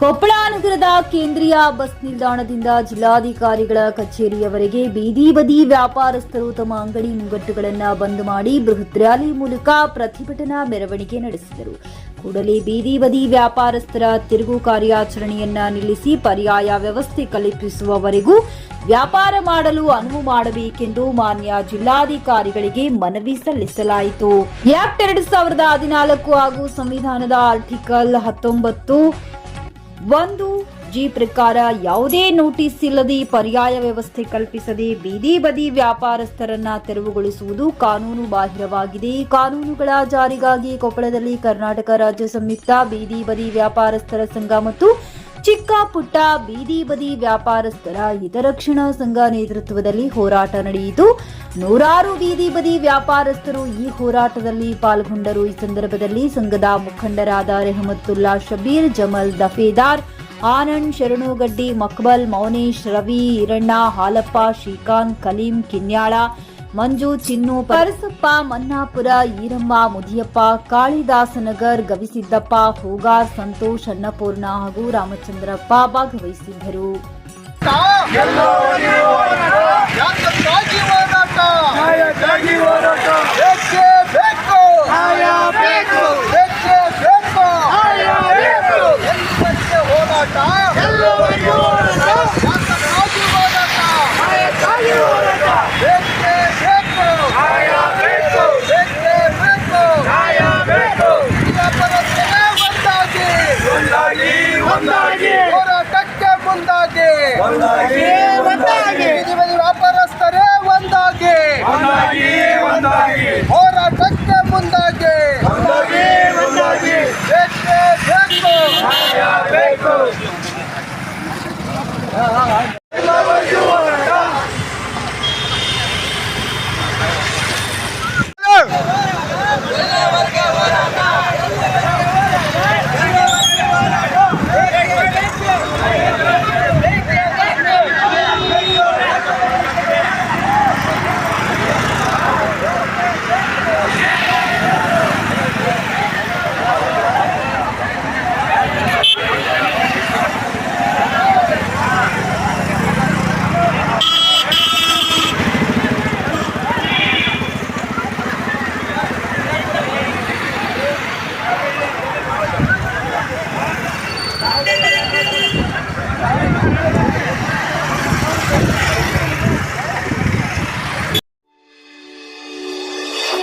ಕೊಪ್ಪಳ ನಗರದ ಕೇಂದ್ರೀಯ ಬಸ್ ನಿಲ್ದಾಣದಿಂದ ಜಿಲ್ಲಾಧಿಕಾರಿಗಳ ಕಚೇರಿಯವರೆಗೆ ಬೀದಿ ಬದಿ ವ್ಯಾಪಾರಸ್ಥರು ತಮ್ಮ ಅಂಗಡಿ ಮುಂಗಟ್ಟುಗಳನ್ನು ಬಂದ್ ಮಾಡಿ ಬೃಹತ್ ರ್ಯಾಲಿ ಮೂಲಕ ಪ್ರತಿಭಟನಾ ಮೆರವಣಿಗೆ ನಡೆಸಿದರು. ಕೂಡಲೇ ಬೀದಿ ಬದಿ ವ್ಯಾಪಾರಸ್ಥರ ತಿರುಗು ಕಾರ್ಯಾಚರಣೆಯನ್ನ ನಿಲ್ಲಿಸಿ ಪರ್ಯಾಯ ವ್ಯವಸ್ಥೆ ಕಲ್ಪಿಸುವವರೆಗೂ ವ್ಯಾಪಾರ ಮಾಡಲು ಅನುವು ಮಾಡಬೇಕೆಂದು ಮಾನ್ಯ ಜಿಲ್ಲಾಧಿಕಾರಿಗಳಿಗೆ ಮನವಿ ಸಲ್ಲಿಸಲಾಯಿತು. ಎರಡು ಸಾವಿರದ ಹದಿನಾಲ್ಕು ಹಾಗೂ ಸಂವಿಧಾನದ ಆರ್ಟಿಕಲ್ ಹತ್ತೊಂಬತ್ತು ಒಂದು, ಜಿ ಪ್ರಕಾರ ಯಾವುದೇ ನೋಟಿಸ್ ಇಲ್ಲದೆ ಪರ್ಯಾಯ ವ್ಯವಸ್ಥೆ ಕಲ್ಪಿಸದೆ ಬೀದಿ ಬದಿ ವ್ಯಾಪಾರಸ್ಥರನ್ನ ತೆರವುಗೊಳಿಸುವುದು ಕಾನೂನು ಬಾಹಿರವಾಗಿದೆ. ಕಾನೂನುಗಳ ಜಾರಿಗಾಗಿ ಕೊಪ್ಪಳದಲ್ಲಿ ಕರ್ನಾಟಕ ರಾಜ್ಯ ಸಂಯುಕ್ತ ಬೀದಿ ಬದಿ ವ್ಯಾಪಾರಸ್ಥರ ಸಂಘ ಮತ್ತು ಚಿಕ್ಕ ಪುಟ್ಟ ಬೀದಿ ಬದಿ ವ್ಯಾಪಾರಸ್ಥರ ಹಿತರಕ್ಷಣಾ ಸಂಘ ನೇತೃತ್ವದಲ್ಲಿ ಹೋರಾಟ ನಡೆಯಿತು. ನೂರಾರು ಬೀದಿ ಬದಿ ವ್ಯಾಪಾರಸ್ಥರು ಈ ಹೋರಾಟದಲ್ಲಿ ಪಾಲ್ಗೊಂಡರು. ಈ ಸಂದರ್ಭದಲ್ಲಿ ಸಂಘದ ಮುಖಂಡರಾದ ರೆಹಮತ್ತುಲ್ಲಾ ಶಬೀರ್, ಜಮಲ್ ದಫೇದಾರ್, ಆನಂದ್ ಶರಣುಗಡ್ಡಿ, ಮಕ್ಬಲ್, ಮೌನೇಶ್, ರವಿ ಈರಣ್ಣ ಹಾಲಪ್ಪ, ಶ್ರೀಕಾಂತ್, ಕಲೀಂ, ಕಿನ್ಯಾಳ ಮಂಜು ಚಿನ್ನು ಪರಸಪ್ಪ ಮನ್ನಾಪುರ ಈರಮ್ಮ ಮುದಿಯಪ್ಪ ಕಾಳಿದಾಸನಗರ್ ಗವಿಸಿದ್ದಪ್ಪ ಹೂಗಾರ್ ಸಂತೋಷ್ ಅನ್ನಪೂರ್ಣ ಹಾಗೂ ರಾಮಚಂದ್ರಪ್ಪ ಭಾಗವಹಿಸಿದ್ದರು ಯಾತಕ್ಕಾಗಿ ಹೋರಾಟ ನ್ಯಾಯಕ್ಕಾಗಿ ಹೋರಾಟ ಬೇಕೇ ಬೇಕು ನ್ಯಾಯ ಬೇಕು ಬೇಕೇ ಬೇಕು ನ್ಯಾಯ ಬೇಕು ಎಲ್ಲಿವರೆಗೆ ಹೋರಾಟ ಎಲ್ಲವರಿಗೂ ಹೋರಾಟ ಯಾತಕ್ಕಾಗಿ ಹೋರಾಟ ನ್ಯಾಯಕ್ಕಾಗಿ ಹೋರಾಟ ಬೇಕೇ ಬೇಕು ನ್ಯಾಯ ಬೇಕು ಬೇಕೇ ಬೇಕು ನ್ಯಾಯ ಬೇಕು ವ್ಯಾಪಾರಸ್ಥರೇ ಒಂದಾಗಿ ಒಂದಾಗಿ ಒಂದಾಗಿ ಹೋರಾಟಕ್ಕೆ ಮುಂದಾಗಿ ಒಂದಾಗಿ ಒಂದಾಗಿ. ಬೀದಿ ವ್ಯಾಪಾರಸ್ಥರೇ ಒಂದಾಗಿ. ಒಂದಾಗಿ ಒಂದಾಗಿ. ಹೋರಾಟಕ್ಕೆ ಮುಂದಾಗಿ. ಒಂದಾಗಿ ಒಂದಾಗಿ. ಬೇಕು ಬೇಕು ನ್ಯಾಯ ಬೇಕು ಎಲ್ಲವರಿಗೂ ಹೋರಾಟ